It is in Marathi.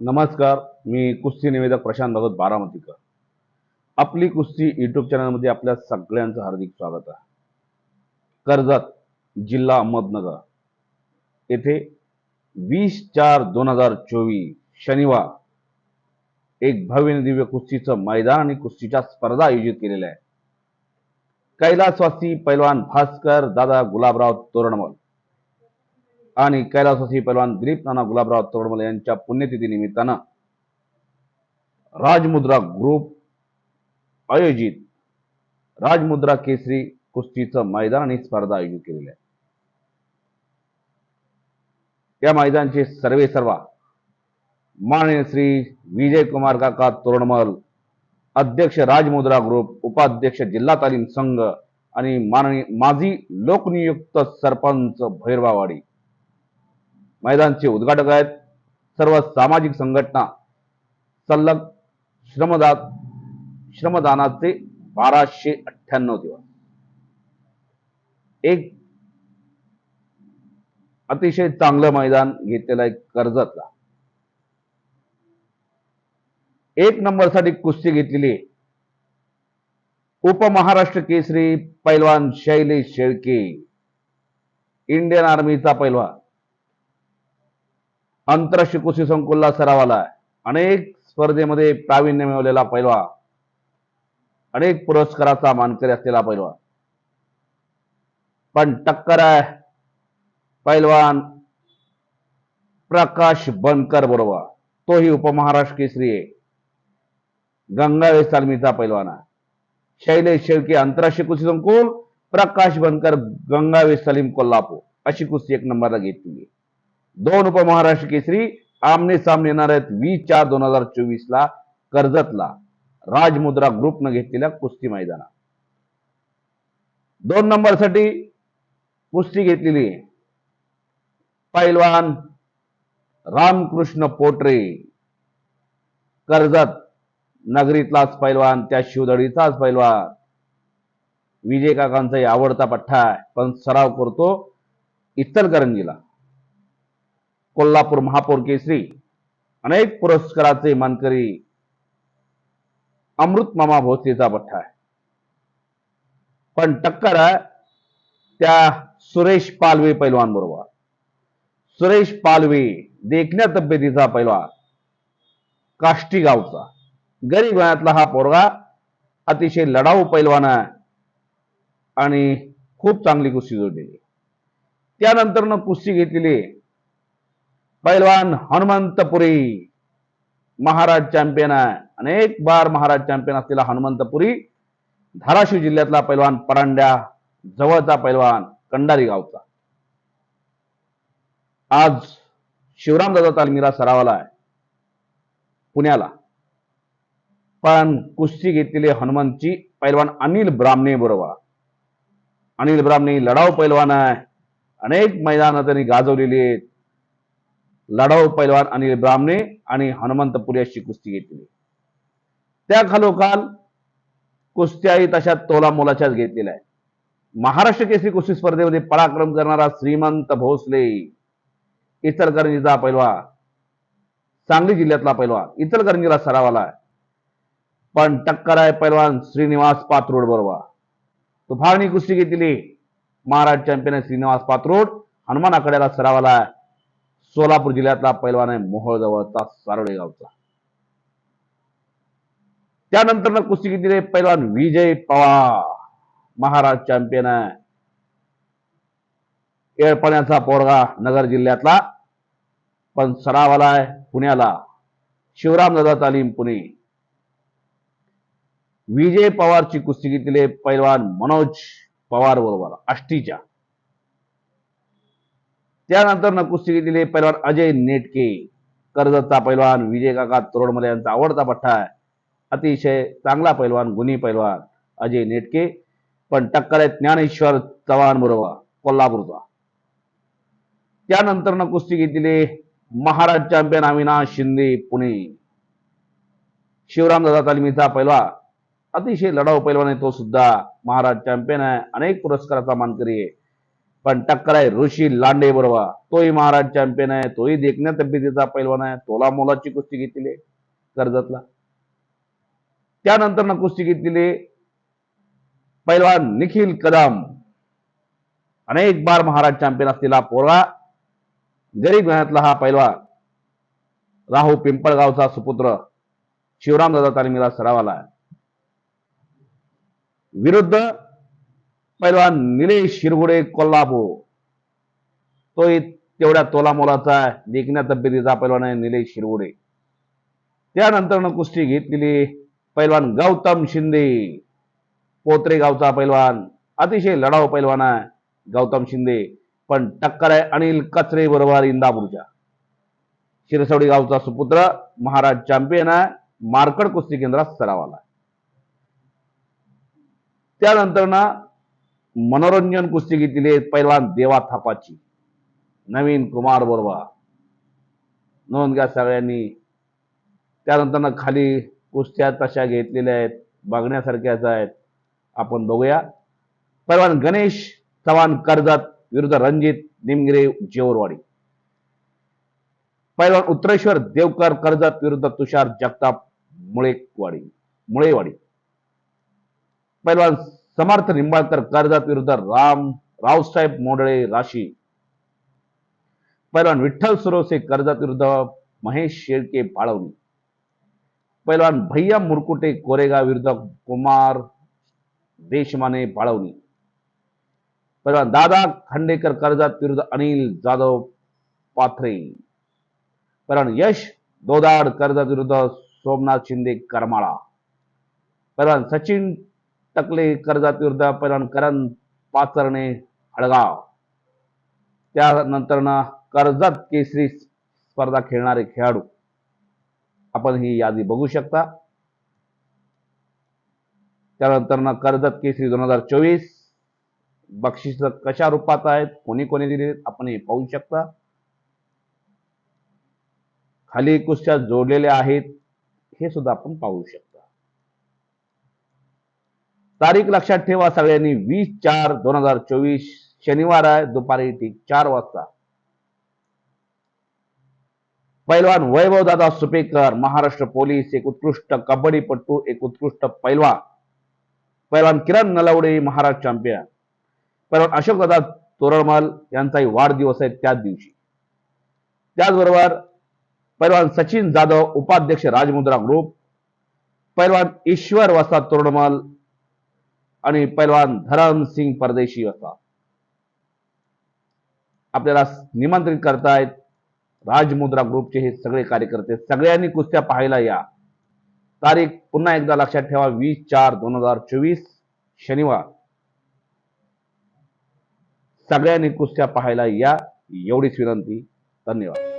नमस्कार मी कुस्ती निवेदक प्रशांत भगत बारामतीकर. आपली कुस्ती यूट्यूब चॅनलमध्ये आपल्या सगळ्यांचं हार्दिक स्वागत आहे. कर्जत जिल्हा अहमदनगर. येथे वीस चार दोन हजार चोवीस शनिवार एक भव्य दिव्य कुस्तीचं मैदान आणि कुस्तीच्या स्पर्धा आयोजित केलेल्या आहे कैलासवासी पैलवान भास्कर दादा गुलाबराव तोरणमल. आणि कैलासवासी पैलवान दिलीप नाना गुलाबराव तोडमल यांच्या पुण्यतिथी निमित्तानं राजमुद्रा ग्रुप आयोजित राजमुद्रा केसरी कुस्तीचं मैदान आणि स्पर्धा आयोजित केलेली आहे. या मैदानचे सर्वे सर्वा माननीय श्री विजय कुमार काका तोरणमल अध्यक्ष राजमुद्रा ग्रुप उपाध्यक्ष जिल्हा तालीम संघ आणि माननीय माजी लोकनियुक्त सरपंच भैरवावाडी मैदानचे उद्घाटक आहेत. सर्व सामाजिक संघटना सल्लग श्रमदान श्रमदानाचे बाराशे अठ्ठ्याण्णव दिवस. एक अतिशय चांगलं मैदान घेतलेलं आहे कर्जतला. एक नंबरसाठी कुस्ती घेतलेली आहे. उपमहाराष्ट्र केसरी पैलवान शैलेश शेळके. इंडियन आर्मीचा पैलवान. आंतरराष्ट्रीय कुस्ती संकुलला सरावाला आहे. अनेक स्पर्धेमध्ये प्रावीण्य मिळवलेला पैलवा. अनेक पुरस्काराचा मानकरी असलेला पैलवान पण टक्कर आहे. पैलवान प्रकाश बनकर बरोबर. तोही उपमहाराष्ट्र केसरी आहे गंगावेस तालमीचा पैलवान आहे. शैलेश शेळके आंतरराष्ट्रीय कुस्ती संकुल. प्रकाश बनकर गंगावेस सलीम कोल्हापूर. अशी कुस्ती एक नंबरला घेतली. दोन उपमहाराष्ट्र केसरी आमने सामने येणार आहेत वीस चार दोन हजार चोवीस ला कर्जतला. राजमुद्रा ग्रुपनं घेतलेल्या कुस्ती मैदानात. दोन नंबरसाठी कुस्ती घेतलेली पैलवान रामकृष्ण पोटरे. कर्जत नगरीतलाच पैलवान त्या शिवदळीचाच पैलवान. विजय काकांचाही आवडता पठ्ठा आहे पण सराव करतो इचलकरंजीला. कोल्हापूर महापौर केसरी अनेक पुरस्काराचे मानकरी अमृत मामा भोसलेचा पठ्ठा आहे. पण टक्कर त्या सुरेश पालवे पैलवान बरोबर सुरेश पालवे देखण्या तब्येतीचा पैलवान काष्टी गावचा गरीब वयातला हा पोरगा अतिशय लढाऊ पैलवान आहे आणि खूप चांगली कुस्ती जोडलेली त्यानंतरनं कुस्ती घेतलेली पैलवान हनुमंतपुरी महाराज चॅम्पियन आहे अनेक बार महाराज चॅम्पियन असलेला हनुमंतपुरी धाराशिव जिल्ह्यातला पैलवान परांड्या जवळचा पैलवान कंडारी गावचा आज शिवरामदादा तालमीरा सरावाला आहे पुण्याला पण कुस्ती घेतलेली हनुमंतची पैलवान अनिल ब्राह्मणे बरोबर अनिल ब्राह्मणे लढाऊ पैलवान आहे अनेक मैदानं त्यांनी गाजवलेली आहेत लढाऊ पैलवान अनिल ब्राह्मणे आणि हनुमंतपुरी अशी कुस्ती घेतली. त्या खालोखाल कुस्त्याही तशा तोला मोलाच्याच घेतलेल्या आहेत. महाराष्ट्र केसरी कुस्ती स्पर्धेमध्ये पराक्रम करणारा श्रीमंत भोसले इचलकरंजीचा पैलवान सांगली जिल्ह्यातला पैलवान इचलकरंजीला सरावाला आहे. पण टक्कर आहे पैलवान श्रीनिवास पात्रोड बरोबर. तुफानी कुस्ती घेतली महाराज चॅम्पियन श्रीनिवास पात्रोड हनुमान आकड्याला सरावाला आहे. सोलापूर जिल्ह्यातला पैलवान आहे मोहोळ जवळचा सारोडे गावचा त्यानंतर कुस्ती घेतलेले पैलवान विजय पवार महाराज चॅम्पियन आहे. येळपण्याचा पोरगा नगर जिल्ह्यातला पण सरावाला आहे पुण्याला. शिवरामदादा तालीम पुणे. विजय पवारची कुस्ती घेतलेले पैलवान मनोज पवार बरोबर आष्टीच्या. त्यानंतर कुस्ती घेतलेले पैलवान अजय नेटके कर्जतचा पैलवान विजय काका तोरडमले यांचा आवडता पठ्ठा आहे. अतिशय चांगला पैलवान गुन्हे पैलवान अजय नेटके. पण टक्कर आहे ज्ञानेश्वर चव्हाण बरोबर कोल्हापूरचा. त्यानंतर कुस्ती घेतलेले महाराज चॅम्पियन अविनाश शिंदे पुणे. शिवरामदादा तालमीचा पैलवा अतिशय लढाऊ पैलवान आहे तो सुद्धा. महाराज चॅम्पियन आहे. अनेक पुरस्काराचा मानकरी आहे. पण टक्कर आहे ऋषी लांडे बरोबर. तोही महाराज चॅम्पियन आहे तोही देखण्या तब्येतीचा पैलवान आहे तोला मोलाची कुस्ती घेतलेली कर्जतला. त्यानंतर कुस्ती घेतलेली पैलवान निखिल कदम. अनेक बार महाराज चॅम्पियन असलेला पोरा गरीब घरातला हा पैलवान. राहू पिंपळगावचा सुपुत्र. शिवराम दादा तालमीला सरावाला विरुद्ध पहिलवान निलेश शिरगुडे कोल्हापूर. तो तेवढ्या तोला मोलाचा देखण्या तब्येतीचा पैलवान आहे निलेश शिरगुडे. त्यानंतर कुस्ती घेतलेली पैलवान गौतम शिंदे. पोत्रे गावचा पैलवान अतिशय लढाऊ पैलवान आहे गौतम शिंदे. पण टक्कर आहे अनिल कचरे बरोबर इंदापूरच्या. शिरसवडी गावचा सुपुत्र महाराज चॅम्पियन आहे मार्कड कुस्ती केंद्रात सरावाला त्यानंतर ना मनोरंजन कुस्ती घेतलेली पैलवान देवा थापाची. नवीन कुमार बरोबर नोंद घ्या सगळ्यांनी. त्यानंतर खाली कुस्त्या तशा घेतलेल्या आहेत बघण्यासारख्याच आहेत. आपण बघूया. पैलवान गणेश चव्हाण कर्जत विरुद्ध रणजित निमगिरे जेवरवाडी. पैलवान उत्तरेश्वर देवकर कर्जत विरुद्ध तुषार जगताप मुळेवाडी मुळेवाडी. पैलवान समर्थ निंबाळकर कर्जत विरुद्ध राम रावसाहेब मोडळे राशी. पैलवान विठ्ठल सुरोसे कर्जत विरुद्ध महेश शेळके पाळवणी. पैलवान भैया मुरकुटे कोरेगाव विरुद्ध कुमार देशमाने पाळवणी. पैलवान दादा खांडेकर कर्जत विरुद्ध अनिल जाधव पाथरे. पैलवान यश दोदाड कर्जत विरुद्ध सोमनाथ शिंदे करमाळा. पैलवान सचिन टकले कर्जात विरुद्ध करण पाचरणे हळगाव. त्यानंतर कर्जत केसरी स्पर्धा खेळणारे खेळाडू. आपण ही यादी बघू शकता. त्यानंतर ना कर्जत केसरी दोन हजार चोवीस. बक्षीस कशा रूपात आहेत? कोणी कोणी दिले आपण हे पाहू शकता. खाली कुस्त्या जोडलेल्या आहेत. हे सुद्धा आपण पाहू शकतो. तारीख लक्षात ठेवा सगळ्यांनी. वीस चार दोन हजार चोवीस. शनिवार आहे दुपारी ठीक चार वाजता. पैलवान वैभव दादा सुपेकर महाराष्ट्र पोलीस एक उत्कृष्ट कबड्डीपटू एक उत्कृष्ट पैलवान. पैलवान किरण नलवडे महाराष्ट्र चॅम्पियन पैलवान अशोक दादा तोरळमल यांचाही वाढदिवस आहे त्याच दिवशी. त्याचबरोबर पैलवान सचिन जाधव उपाध्यक्ष राजमुद्रा ग्रुप पैलवान ईश्वर वसा तोरडमल आणि पैलवान धरम सिंग परदेशी वसा आपल्याला निमंत्रित करतायत राजमुद्रा ग्रुपचे हे सगळे कार्यकर्ते. सगळ्यांनी कुस्त्या पाहायला या. तारीख पुन्हा एकदा लक्षात ठेवा वीस चार दोन हजार चोवीस शनिवार. सगळ्यांनी कुस्त्या पाहायला या. एवढीच विनंती. धन्यवाद.